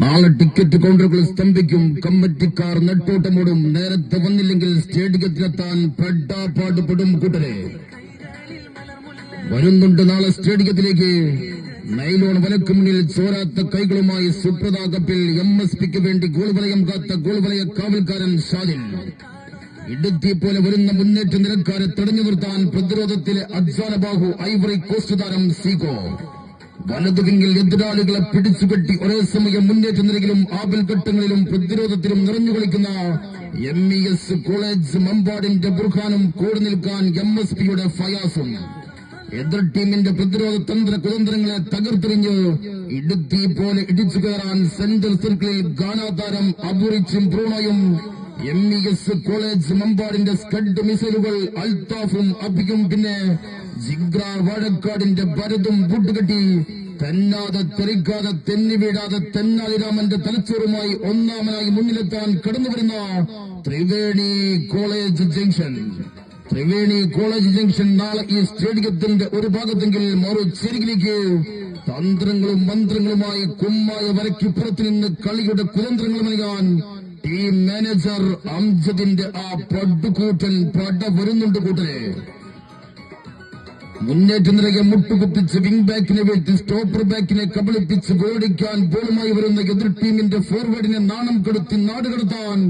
നാളെ ടിക്കറ്റ് കൗണ്ടറുകൾ സ്തംഭിക്കും. കമ്മിറ്റിക്കാർ നെട്ടോട്ടമോടും. നേരത്തെ വന്നില്ലെങ്കിൽ സ്റ്റേഡിയത്തിലെത്താൻ പെട്ടാപ്പാടുപെടും കൂട്ടരെ. വരുന്നുണ്ട് നാളെ സ്റ്റേഡിയത്തിലേക്ക്. നൈലോൺ വലക്കു മുന്നിൽ ചോരാത്ത കൈകളുമായി സുപ്രത കപ്പിൽ എം എസ് പിക്ക് വേണ്ടി ഗോൾവലയം കാത്ത ഗോൾവലയ കാവൽക്കാരൻ ഷാദിൻ ഇടുത്തി പോലെ വരുന്ന മുന്നേറ്റ നിരക്കാരെ തടഞ്ഞു നിർത്താൻ പ്രതിരോധത്തിലെ അജ്വാല ബാഹു ഐവറി കോസ്റ്റ് താരം സീകോ. വലതുവിങ്കിൽ എതിരാളികളെ പിടിച്ചുകെട്ടി ഒരേ സമയം മുന്നേറ്റ നിരയിലും ആപൽഘട്ടങ്ങളിലും പ്രതിരോധത്തിലും നിറഞ്ഞു കളിക്കുന്ന എം ഇ എസ് കോളേജ് മമ്പാടിന്റെ ബുർഖാനും കൂടി നിൽക്കാൻ എം എസ് പിയുടെ ഫയാസും. എതിർ ടീമിന്റെ പ്രതിരോധ തന്ത്ര കുതന്ത്രങ്ങളെ തകർത്തെറിഞ്ഞ് ഇടുത്തി പോലെ ഇടിച്ചു കയറാൻ സെൻട്രൽ സർക്കിളിൽ ഗാനാതാരം അബുറിച്ചും ബ്രൂണോയും എം ഇ എസ് കോളേജ് മമ്പാടിന്റെ സ്കഡ് മിസൈലുകൾ അൽത്താഫും അബിയും പിന്നെ ജിഗ്ര വാഴക്കാടിന്റെ ഭരതും കൂട്ടുകെട്ടി തെന്നാതെ തെറിക്കാതെ തെന്നി വീഴാതെ തെന്നാലിരാമന്റെ തലച്ചോറുമായി ഒന്നാമനായി മുന്നിലെത്താൻ കടന്നുവരുന്ന Triveni college junction. Triveni college junction നാളെ ഈ സ്റ്റേഡിയത്തിന്റെ ഒരു ഭാഗത്തെങ്കിൽ മറു തന്ത്രങ്ങളും മന്ത്രങ്ങളുമായി കുമ്മായ വരയ്ക്കുപ്പുറത്ത് നിന്ന് കളിയുടെ കുതന്ത്രങ്ങൾ നൽകാൻ ടീം മാനേജർ അംജദിന്റെ ആ പടുകൂട്ടൻ പട വരുന്നുണ്ട് കൂട്ടരെ. മുന്നേറ്റ നിലയെ മുട്ടുകുത്തിച്ച് വിംഗ് ബാക്കിനെ വീഴ്ത്തി സ്റ്റോപ്പർ ബാക്കിനെ കബളിപ്പിച്ച് ഗോളടിക്കാൻ ബോളുമായി വരുന്ന എതിർ ടീമിന്റെ ഫോർവേഡിനെ നാണം കെടുത്തി നാടുകടത്താൻ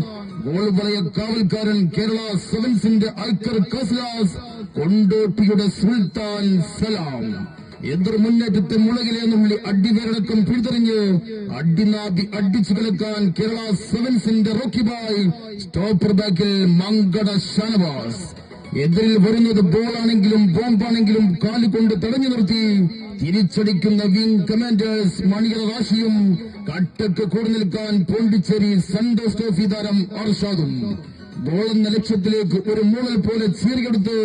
ഗോൾ വലയ കാവൽക്കാരൻ കേരള സെവൻസിന്റെ ഐക്കർ കസ്ലാസ് കൊണ്ടോട്ടിയുടെ സുൽത്താൻ സലാം. എതിർ മുന്നേറ്റത്തെ മുളകിലെ നുള്ളി അടിവേരടക്കം പിഴുതെറിഞ്ഞ് അടിനാടി അടിച്ചു കലക്കാൻ കേരള സെവൻസിന്റെ റോക്കി ബായ് സ്റ്റോപ്പർ ബാക്കിൽ മങ്കട ഷാനവാസ്. എതിരിൽ വരുന്നത് ബോളാണെങ്കിലും ബോംബാണെങ്കിലും കാലുകൊണ്ട് തടഞ്ഞു നിർത്തി തിരിച്ചടിക്കുന്ന വിംഗ് കമാൻഡേഴ്സ് മണിയറ റാഷിയും കട്ടക്ക് കൂടി നിൽക്കാൻ പോണ്ടിച്ചേരി സന്തോഷ് ട്രോഫി താരം അർഷാദും. ഗോളെന്ന ലക്ഷ്യത്തിലേക്ക് ഒരു മൂളൽ പോലെ ചീറിയെടുത്ത്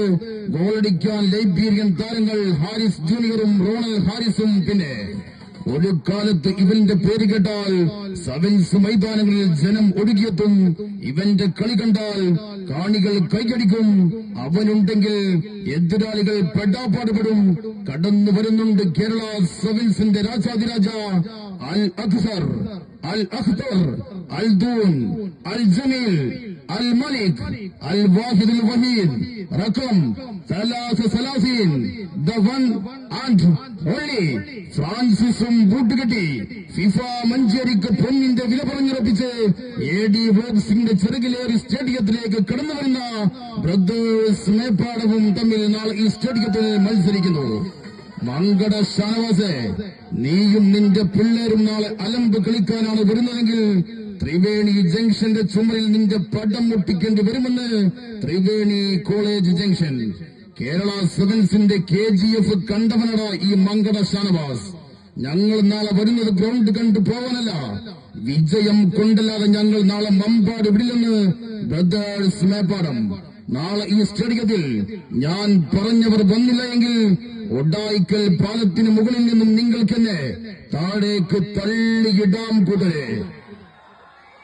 ഗോളടിക്കാൻ ലൈബീരിയൻ താരങ്ങൾ ഹാരിസ് ജൂനിയറും റോണൽ ഹാരിസും പിന്നെ ഒരു കാലത്ത് ഇവന്റെ പേര് കേട്ടാൽ സെവൻസ് മൈതാനങ്ങളിൽ ജനം ഒഴുകിയെത്തും ഇവന്റെ കളി കണ്ടാൽ കാണികൾ കൈയടിക്കും അവനുണ്ടെങ്കിൽ എതിരാളികൾ പെടാപ്പാടുപെടും കടന്നു വരുന്നുണ്ട് കേരള സെവൻസിന്റെ രാജാതിരാജ അൽ അഖ്സർ അൽ അഖ്തർ അൽ ദൂൻ അൽ ജമീൽ അൽ മലിക് അൽ വാഹിദ് അൽ Waheed റഖം ثلاث ثلاثين the one and only ഫ്രാൻസിസും ബൂട്ടുകെട്ടി ഫിഫ മഞ്ചേരിക്ക് പൊന്നിന്റെ വില പറഞ്ഞുറപ്പിച്ച് എ ഡി ബോക്സിന്റെ ചെറുകിലേറി സ്റ്റേഡിയത്തിലേക്ക് കടന്നു വരുന്ന ബ്രദേഴ്സ് മേപ്പാടവും തമ്മിൽ നാളെ ഈ സ്റ്റേഡിയത്തിൽ മത്സരിക്കുന്നു മങ്കട ഷാനവാസെ നീയും നിന്റെ പിള്ളേരും നാളെ അലമ്പ് കളിക്കാനാണ് വരുന്നതെങ്കിൽ ത്രിവേണി ജംഗ്ഷന്റെ ചുമരിൽ നിന്റെ പടം മുട്ടിക്കേണ്ടി വരുമെന്ന് ത്രിവേണി കോളേജ് ജംഗ്ഷൻ. കേരള സെവൻസിന്റെ കെ ജി എഫ് കണ്ടവനട ഈ മങ്കട ഷാനവാസ്. ഞങ്ങൾ നാളെ വരുന്നത് ഗ്രൗണ്ട് കണ്ടു പോവാനല്ല. വിജയം കൊണ്ടല്ലാതെ ഞങ്ങൾ നാളെ മമ്പാട് വിടില്ലെന്ന് ബ്രദേഴ്സ് മേപ്പാടം. നാളെ ഈ സ്റ്റേഡിയത്തിൽ ഞാൻ പറഞ്ഞവർ വന്നില്ല എങ്കിൽ ഒഡായിക്കൽ പാലത്തിന് മുകളിൽ നിന്നും നിങ്ങൾക്കെന്നെ താഴേക്ക് തള്ളിയിടാം കൂട്ടരെ